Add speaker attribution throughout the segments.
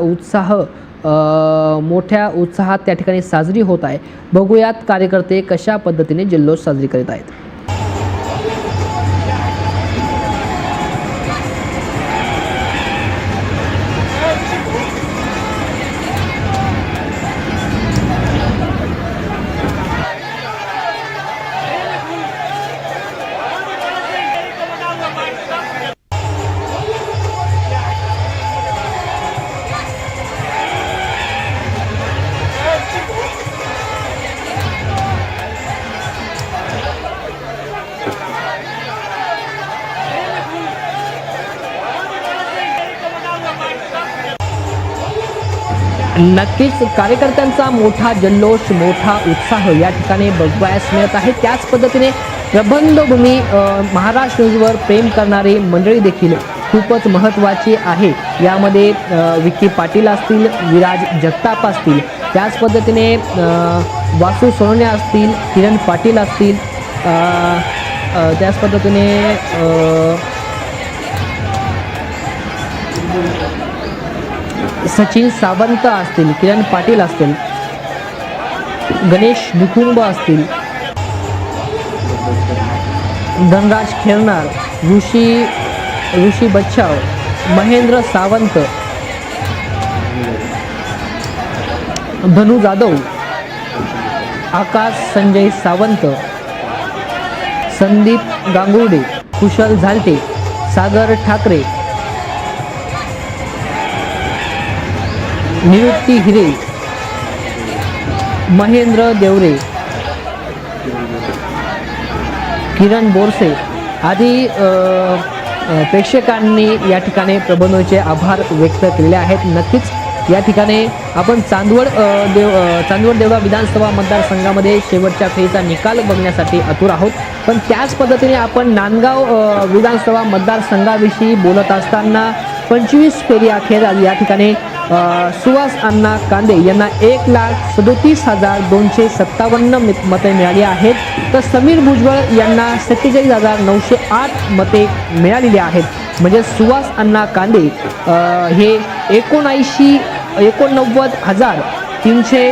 Speaker 1: उत्साह मोठ्या उत्साहात त्या ठिकाणी साजरी होत आहे. बघूयात कार्यकर्ते कशा पद्धतीने जल्लोष साजरी करीत आहेत. नक्कीच कार्यकर्त्यांचा मोठा जल्लोष मोठा उत्साह या ठिकाणी बघवायस मिळत आहे. त्याच पद्धतीने प्रबंधभूमी महाराष्ट्र न्यूजवर प्रेम करणारी मंडळी देखील खूपच महत्त्वाची आहे. यामध्ये अ, विक्की पाटील असतील विराज जगताप असतील त्याच पद्धतीने वासू सोनोने असतील किरण पाटील असतील त्याच पद्धतीने सचिन सावंत असतील किरण पाटील असतील गणेश निकुंब असतील धनराज खेळणार ऋषी ऋषी बच्छाव महेंद्र सावंत धनु जाधव आकाश संजय सावंत संदीप गांगुर्डे कुशल झालटे सागर ठाकरे निवृत्ती हिरे महेंद्र देवरे किरण बोरसे आदी प्रेक्षकांनी या ठिकाणी प्रबंधचे आभार व्यक्त केलेले आहेत. नक्कीच या ठिकाणी आपण चांदवड देव चांदवड देवळा विधानसभा मतदारसंघामध्ये शेवटच्या फेरीचा निकाल बघण्यासाठी आतुर आहोत. पण त्याच पद्धतीने आपण नांदगाव विधानसभा मतदारसंघाविषयी बोलत असताना पंचवीस फेरी अखेर या ठिकाणी सुहास अण्णा कांदे यांना एक लाख सदोतीस हजार दोनशे सत्तावन्न मते मिळाली आहेत. तर समीर भुजबळ यांना सत्तेचाळीस हजार नऊशे आठ मते मिळालेली आहेत. म्हणजे सुहास अण्णा कांदे हे एकोणऐंशी एकोणनव्वद हजार तीनशे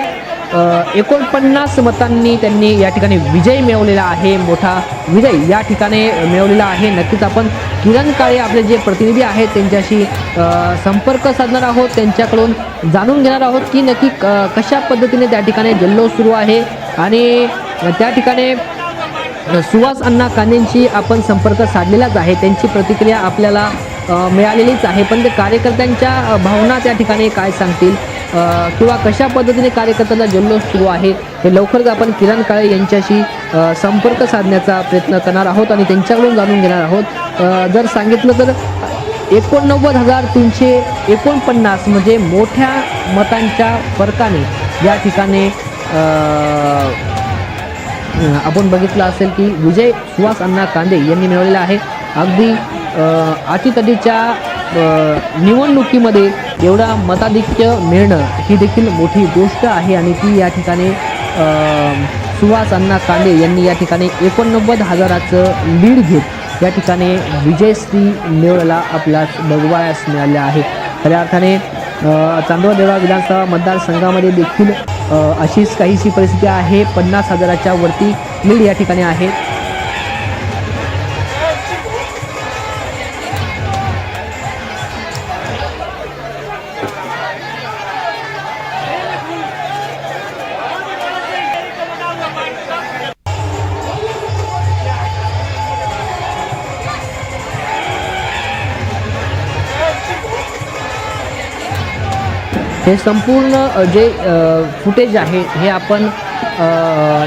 Speaker 1: एकोणपन्नास मतांनी त्यांनी या ठिकाणी विजय मिळवलेला आहे मोठा विजय या ठिकाणी मिळवलेला आहे. नक्कीच आपण किरण काळे आपले जे प्रतिनिधी आहेत त्यांच्याशी संपर्क साधणार आहोत त्यांच्याकडून जाणून घेणार आहोत की नक्की क- कशा पद्धतीने त्या ठिकाणी जल्लोष सुरू आहे आणि त्या ठिकाणी सुहास अण्णा कांदेंशी आपण संपर्क साधलेलाच आहे. त्यांची प्रतिक्रिया आपल्याला मिळालेलीच आहे. पण ते कार्यकर्त्यांच्या भावना त्या ठिकाणी काय सांगतील? किंवा कशा पद्धतीने कार्यकर्त्यांचा जल्लोष सुरू आहे हे लवकरच आपण किरण काळे यांच्याशी संपर्क साधण्याचा प्रयत्न करणार आहोत आणि त्यांच्याकडून जाणून घेणार आहोत. जर सांगितलं तर एकोणनव्वद हजार तीनशे एकोणपन्नास म्हणजे मोठ्या मतांच्या फरकाने या ठिकाणी आपण बघितलं असेल की विजय सुहास अण्णा कांदे यांनी मिळवलेला आहे. अगदी अ, अटीतटीच्या निवडणुकीमध्ये एवढा मताधिक्य मिळणं ही देखील मोठी गोष्ट आहे आणि ती या ठिकाणी सुहास अण्णा कांदे यांनी या ठिकाणी एकोणनव्वद हजाराचं लीड घेत या ठिकाणी विजयश्री मिळवला आपल्यास बघवायास मिळाले आहे खऱ्या अर्थाने अ, विधानसभा मतदारसंघामध्ये देखील अशीच काहीशी परिस्थिती आहे. पन्नास हजाराच्या वरती लीड या ठिकाणी आहे. हे संपूर्ण जे फुटेज आहे हे आपण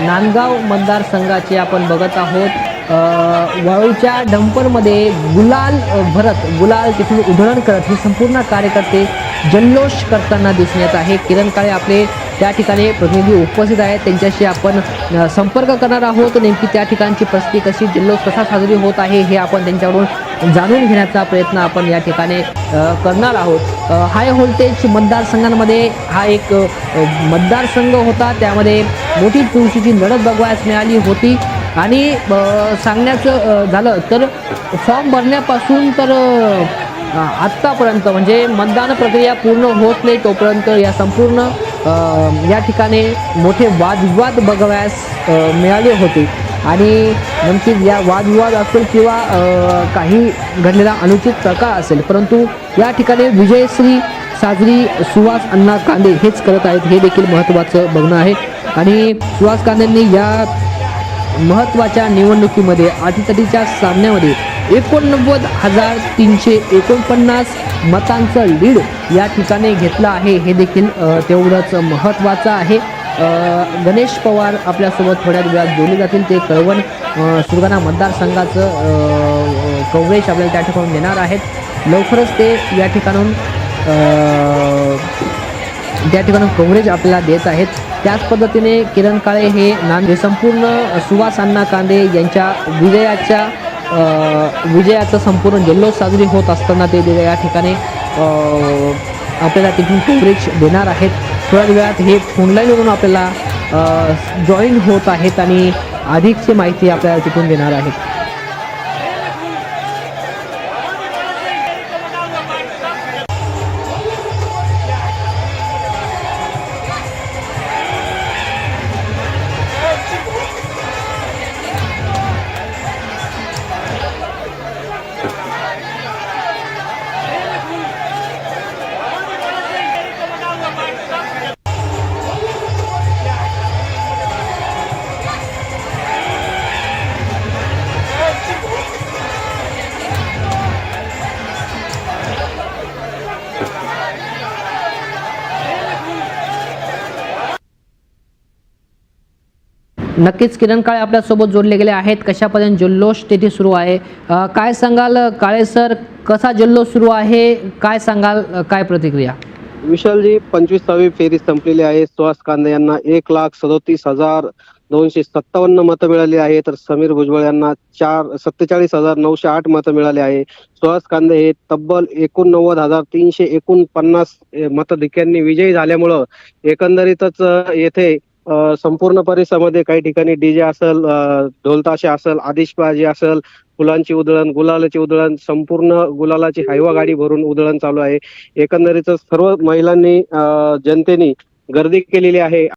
Speaker 1: नांदगाव मतदारसंघाचे आपण बघत आहोत. वाळूच्या डंपरमध्ये गुलाल भरत गुलाल तिथून उधळण करत हे संपूर्ण कार्यकर्ते जल्लोष करताना दिसून येत आहे. किरण काळे आपले त्या ठिकाणी प्रतिनिधी उपस्थित आहेत. त्यांच्याशी आपण संपर्क करणार आहोत. नेमकी त्या ठिकाणची परिस्थिती कशी जल्लोष कसा साजरी होत आहे हे आपण त्यांच्याकडून जाणून घेण्याचा प्रयत्न आपण या ठिकाणी करणार आहोत. हाय व्होल्टेज मतदारसंघांमध्ये हा एक मतदारसंघ होता. त्यामध्ये मोठी चुरशीची लढत बघवायस मिळाली होती. आणि सांगण्याचं झालं तर फॉर्म भरण्यापासून तर आत्तापर्यंत म्हणजे मतदान प्रक्रिया पूर्ण होत नाही तोपर्यंत या संपूर्ण या ठिकाणी मोठे वादविवाद बघावयास मिळाले होते. आणि नक्कीच या वादविवाद असेल किंवा काही घडलेला अनुचित प्रकार असेल परंतु या ठिकाणी विजयश्री साजरी सुहास अण्णा कांदे हेच करत आहेत हे देखील महत्त्वाचं बघणं आहे. आणि सुहास कांदेंनी या महत्त्वाच्या निवडणुकीमध्ये अटीतटीच्या सामन्यामध्ये एकोणनव्वद हजार तीनशे एकोणपन्नास मतांचं लीड या ठिकाणी घेतलं आहे. हे देखील तेवढंच महत्त्वाचं आहे. गणेश पवार आपल्यासोबत थोड्या वेळात जोडले जातील. ते कळवण सुरगाणा मतदारसंघाचं कव्हरेज आपल्याला त्या ठिकाणून देणार आहेत. लवकरच ते या ठिकाणून त्या ठिकाणून कव्हरेज आपल्याला देत आहेत. त्याच पद्धतीने किरण काळे हे नांदे संपूर्ण सुवास अण्णा कांदे यांच्या विजयाच्या विजयाचं संपूर्ण जल्लोष साजरी होत असताना ते या ठिकाणी आपल्याला तिथून कव्हरेज देणार आहेत. थोड्याच वेळात हे फोनलाईनवरून आपल्याला जॉईन होत आहेत आणि अधिकची माहिती आपल्याला तिथून देणार आहेत. नक्कीच किरण काळे आपल्यासोबत जोडले गेले आहेत. कशापर्यंत जल्लोष तेथे सुरू आहे? काय सांगाल काळे सर? कसा जल्लोष सुरू आहे? काय सांगाल काय प्रतिक्रिया?
Speaker 2: विशालजी पंचवीसावी फेरी संपलेली आहे. सुहास कांदे यांना एक लाख सदोतीस हजार दोनशे सत्तावन्न मतं मिळाली आहे तर समीर भुजबळ यांना चार सत्तेचाळीस हजार नऊशे आठ मतं मिळाली आहे. सुहास कांदे हे तब्बल एकोणनव्वद हजार तीनशे एकोणपन्नास मतधिक्यांनी विजयी झाल्यामुळं एकंदरीतच येथे संपूर्ण परिसरामध्ये काही ठिकाणी डीजे असेल अ, ढोलताशे असेल आदिशबाजी असेल फुलांची उधळण गुलालाची उधळण संपूर्ण गुलालाची हायवा गाडी भरून उधळण चालू आहे. एकंदरीतच सर्व महिलांनी अ, गर्दी केलेली आहे.